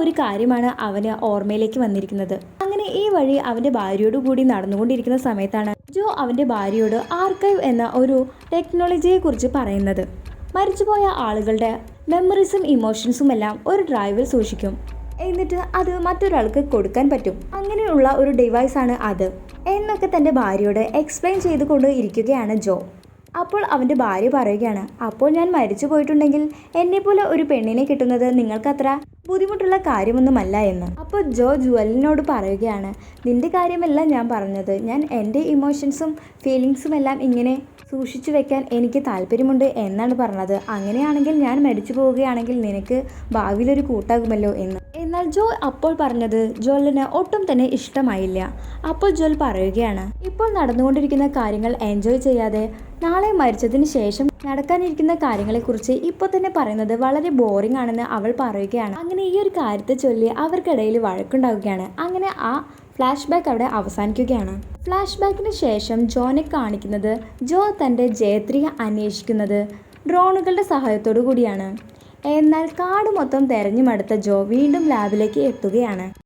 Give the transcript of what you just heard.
ഒരു കാര്യമാണ് അവന് ഓർമ്മയിലേക്ക് വന്നിരിക്കുന്നത്. അങ്ങനെ ഈ വഴി അവന്റെ ഭാര്യയോട് കൂടി നടന്നുകൊണ്ടിരിക്കുന്ന സമയത്താണ് ജോ അവന്റെ ഭാര്യയോട് ആർക്കൈവ് എന്ന ഒരു ടെക്നോളജിയെ കുറിച്ച് പറയുന്നത്. മരിച്ചുപോയ ആളുകളുടെ മെമ്മറീസും ഇമോഷൻസും എല്ലാം ഒരു ഡ്രൈവിൽ സൂക്ഷിക്കും. എന്നിട്ട് അത് മറ്റൊരാൾക്ക് കൊടുക്കാൻ പറ്റും. അങ്ങനെയുള്ള ഒരു ഡിവൈസ് ആണ് അത്. എന്നൊക്കെ തന്റെ ഭാര്യയോട് എക്സ്പ്ലെയിൻ ചെയ്തുകൊണ്ട് ഇരിക്കുകയാണ് ജോ. അപ്പോൾ അവന്റെ ഭാര്യ പറയുകയാണ് അപ്പോൾ ഞാൻ മരിച്ചു പോയിട്ടുണ്ടെങ്കിൽ എന്നെപ്പോലെ ഒരു പെണ്ണിനെ കിട്ടുന്നത് നിങ്ങൾക്കത്ര ബുദ്ധിമുട്ടുള്ള കാര്യമൊന്നുമല്ല എന്ന്. അപ്പോൾ ജോ ജുവലിനോട് പറയുകയാണ് നിന്റെ കാര്യമല്ല ഞാൻ പറഞ്ഞത്. ഞാൻ എന്റെ ഇമോഷൻസും ഫീലിങ്സും എല്ലാം ഇങ്ങനെ സൂക്ഷിച്ചു വെക്കാൻ എനിക്ക് താല്പര്യമുണ്ട് എന്നാണ് പറഞ്ഞത്. അങ്ങനെയാണെങ്കിൽ ഞാൻ മരിച്ചു പോവുകയാണെങ്കിൽ നിനക്ക് ഭാവിയിലൊരു കൂട്ടാകുമല്ലോ എന്ന്. എന്നാൽ ജോ അപ്പോൾ പറഞ്ഞത് ജോലിന് ഒട്ടും തന്നെ ഇഷ്ടമായില്ല. അപ്പോൾ ജോൽ പറയുകയാണ് ഇപ്പോൾ നടന്നുകൊണ്ടിരിക്കുന്ന കാര്യങ്ങൾ എൻജോയ് ചെയ്യാതെ നാളെ മരിച്ചതിന് ശേഷം നടക്കാനിരിക്കുന്ന കാര്യങ്ങളെക്കുറിച്ച് ഇപ്പോൾ തന്നെ പറയുന്നത് വളരെ ബോറിംഗ് ആണെന്ന് അവൾ പറയുകയാണ്. അങ്ങനെ ഈ ഒരു കാര്യത്തെ ചൊല്ലി അവർക്കിടയിൽ വഴക്കുണ്ടാവുകയാണ്. അങ്ങനെ ആ ഫ്ലാഷ് ബാക്ക് അവിടെ അവസാനിക്കുകയാണ്. ഫ്ലാഷ് ബാക്കിന് ശേഷം ജോനെ കാണിക്കുന്നത് ജോ തന്റെ ജയത്രിയെ അന്വേഷിക്കുന്നത് ഡ്രോണുകളുടെ സഹായത്തോടു കൂടിയാണ്. എന്നാൽ കാട് മൊത്തം തെരഞ്ഞു മടുത്ത ജോ വീണ്ടും ലാബിലേക്ക് എത്തുകയാണ്.